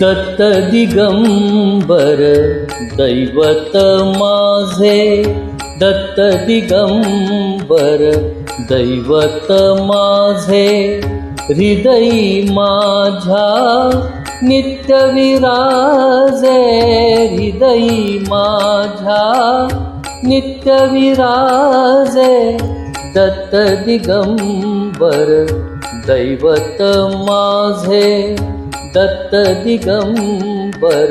दत्त दिगंबर दैवत माझे दत्त दिगंबर दैवत माझे हृदयी माझ्या नित्य विराजे हृदयी माझ्या नित्य विराजे दत्त दिगंबर दैवत माझे दत्त दिगंबर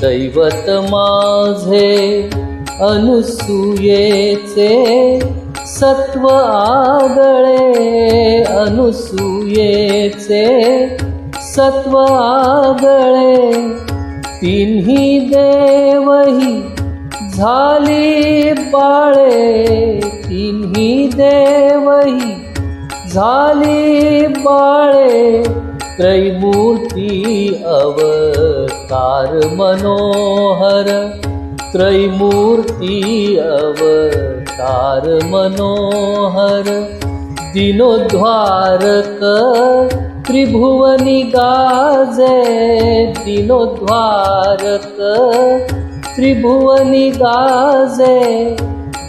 दैवत माझे अनुसूयेचे सत्व आगळे अनुसूयेचे सत्व आगळे तिन्ही देवही झाली बाळे तिन्ही देवही झाली बाळे. त्रैमूर्ती अवतार मनोहर। त्रैमूर्ती अवतार मनोहर। दिनोद्वारक त्रिभुवनी गाजे। दिनोद्वारक त्रिभुवनी गाजे।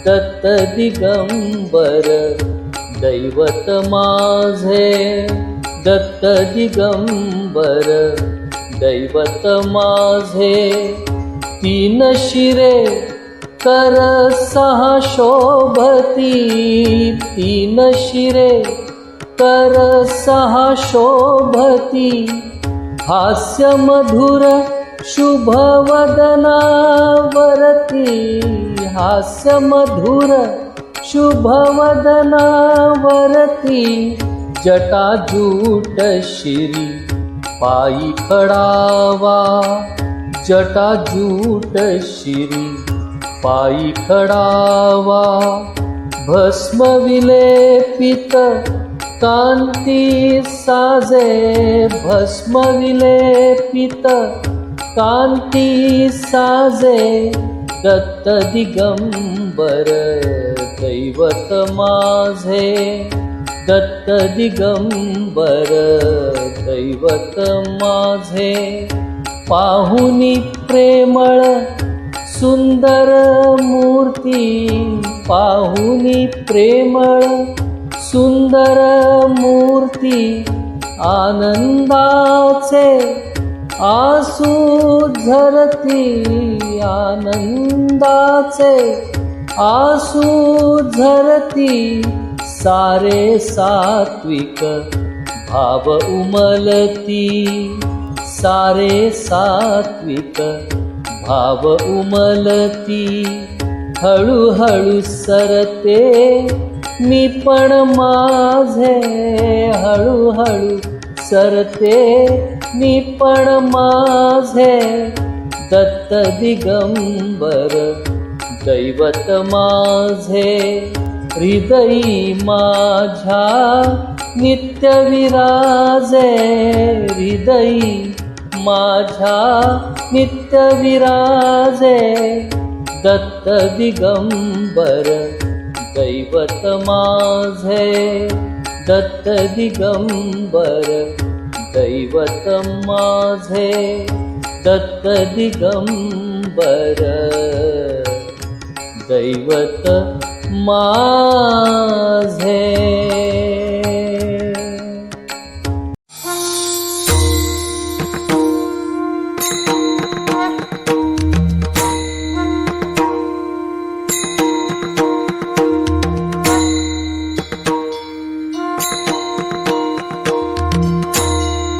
दत्त दिगंबर दैवत माझे दत्त दिगंबर दैवत माझे तीन शिरे कर सहा शोभती। तीन शिरे कर सहा शोभती। हास्य मधुर शुभ वदनावरती हास्य मधुर शुभ वदनावरती जटाजूट शिरी पायी खडावा। जटाजूट शिरी पायी खडावा। भस्म विलेपित कांती साजे। भस्म विलेपित कांती साजे। दत्त दिगंबर दैवत माझे दत्त दिगंबर दैवत माझे. पाहुनी प्रेमळ सुंदर मूर्ती. पाहुनी प्रेमळ सुंदर मूर्ती. आनंदाचे आसू झरती. आनंदाचे आसू झरती. सारे सात्विक भाव उमलती सारे सात्विक भाव उमलती हळूहळू सरते मी पण माझे हळूहळू सरते मी पण माझे. दत्त दिगंबर दैवत माझे हृदयी माझ्या नित्य विराजे हृदयी माझ्या नित्य विराजे दत्त दिगंबर दैवत माझे दत्त दिगंबर दैवत माझे दत्त दिगंबर दैवत মাঝে